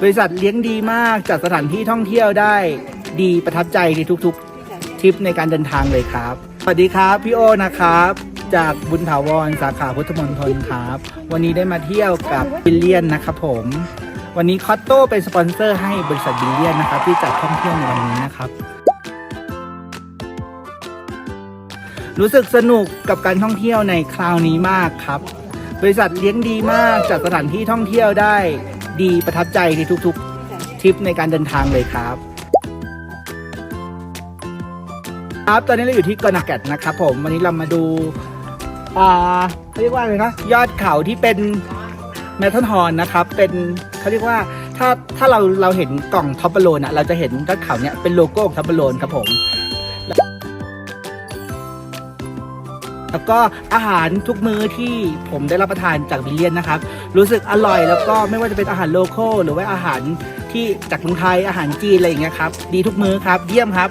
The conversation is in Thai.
บริษัทเลี้ยงดีมากจัดสถานที่ท่องเที่ยวได้ดีประทับใจในทุกๆทริปในการเดินทางเลยครับ สวัสดีครับพี่โอนะครับ จากบุญถาวรสาขาพุทธมณฑลครับ วันนี้ได้มาเที่ยวกับบิลเลียนนะครับผมวันนี้คอตโต้เป็นสปอนเซอร์ให้บริษัทบิลเลียนนะครับ ที่จัดท่องเที่ยวในวันนี้นะครับ รู้สึกสนุกกับการท่องเที่ยวในคราวนี้มากครับ บริษัทเลี้ยงดีมากจัดสถานที่ท่องเที่ยวได้ ดีประทับใจในทุกๆทริปในการเดินทางเลยครับ ครับตอนนี้เราอยู่ที่กอนาแกตนะครับผมวันนี้เรามาดูอ่าเขาเรียกว่าอะไรนะยอดเขาที่เป็นเมทัลฮอนนะครับเป็นเขาเรียกว่าถ้าถ้าเราเราเห็นกล่องท็อปเปอร์โลนอะเราจะเห็นยอดเขาเนี้ยเป็นโลโก้ของท็อปเปอร์โลนครับผม แล้วก็อาหารทุกมื้อที่ผมได้รับประทานจากวิลเลียนนะครับ รู้สึกอร่อยแล้วก็ไม่ว่าจะเป็นอาหารโลโก้หรือว่าอาหารที่จากเมืองไทยอาหารจีนอะไรอย่างเงี้ยครับดีทุกมื้อครับเยี่ยมครับ